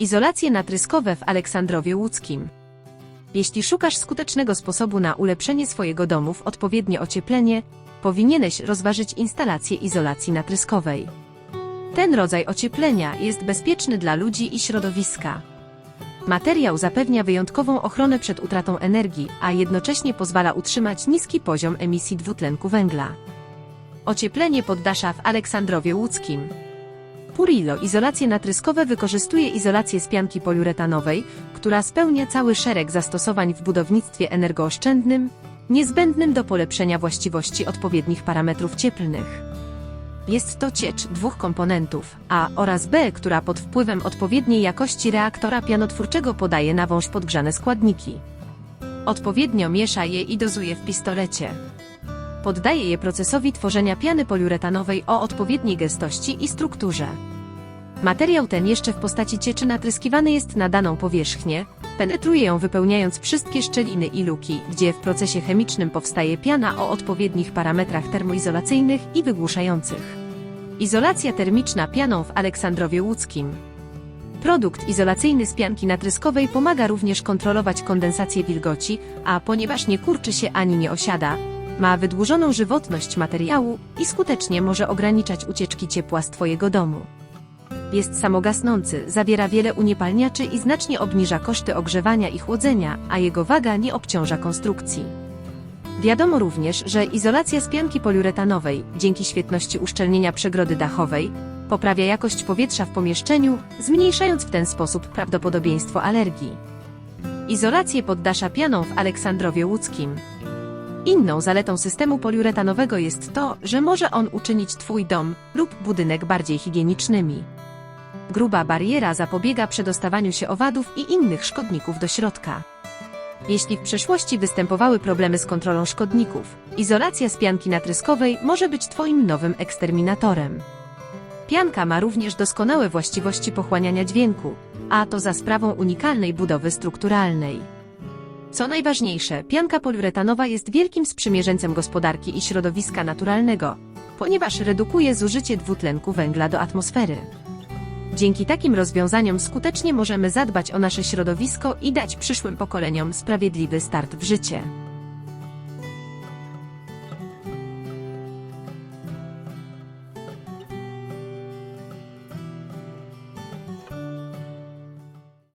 Izolacje natryskowe w Aleksandrowie Łódzkim. Jeśli szukasz skutecznego sposobu na ulepszenie swojego domu w odpowiednie ocieplenie, powinieneś rozważyć instalację izolacji natryskowej. Ten rodzaj ocieplenia jest bezpieczny dla ludzi i środowiska. Materiał zapewnia wyjątkową ochronę przed utratą energii, a jednocześnie pozwala utrzymać niski poziom emisji dwutlenku węgla. Ocieplenie poddasza w Aleksandrowie Łódzkim. Purilo izolacje natryskowe wykorzystuje izolację z pianki poliuretanowej, która spełnia cały szereg zastosowań w budownictwie energooszczędnym, niezbędnym do polepszenia właściwości odpowiednich parametrów cieplnych. Jest to ciecz dwóch komponentów, A oraz B, która pod wpływem odpowiedniej jakości reaktora pianotwórczego podaje na wąż podgrzane składniki. Odpowiednio miesza je i dozuje w pistolecie. Poddaje je procesowi tworzenia piany poliuretanowej o odpowiedniej gęstości i strukturze. Materiał ten jeszcze w postaci cieczy natryskiwany jest na daną powierzchnię, penetruje ją wypełniając wszystkie szczeliny i luki, gdzie w procesie chemicznym powstaje piana o odpowiednich parametrach termoizolacyjnych i wygłuszających. Izolacja termiczna pianą w Aleksandrowie Łódzkim. Produkt izolacyjny z pianki natryskowej pomaga również kontrolować kondensację wilgoci, a ponieważ nie kurczy się ani nie osiada, ma wydłużoną żywotność materiału i skutecznie może ograniczać ucieczki ciepła z Twojego domu. Jest samogasnący, zawiera wiele uniepalniaczy i znacznie obniża koszty ogrzewania i chłodzenia, a jego waga nie obciąża konstrukcji. Wiadomo również, że izolacja z pianki poliuretanowej, dzięki świetności uszczelnienia przegrody dachowej, poprawia jakość powietrza w pomieszczeniu, zmniejszając w ten sposób prawdopodobieństwo alergii. Izolację poddasza pianą w Aleksandrowie Łódzkim. Inną zaletą systemu poliuretanowego jest to, że może on uczynić Twój dom lub budynek bardziej higienicznymi. Gruba bariera zapobiega przedostawaniu się owadów i innych szkodników do środka. Jeśli w przeszłości występowały problemy z kontrolą szkodników, izolacja z pianki natryskowej może być Twoim nowym eksterminatorem. Pianka ma również doskonałe właściwości pochłaniania dźwięku, a to za sprawą unikalnej budowy strukturalnej. Co najważniejsze, pianka poliuretanowa jest wielkim sprzymierzeńcem gospodarki i środowiska naturalnego, ponieważ redukuje zużycie dwutlenku węgla do atmosfery. Dzięki takim rozwiązaniom skutecznie możemy zadbać o nasze środowisko i dać przyszłym pokoleniom sprawiedliwy start w życie.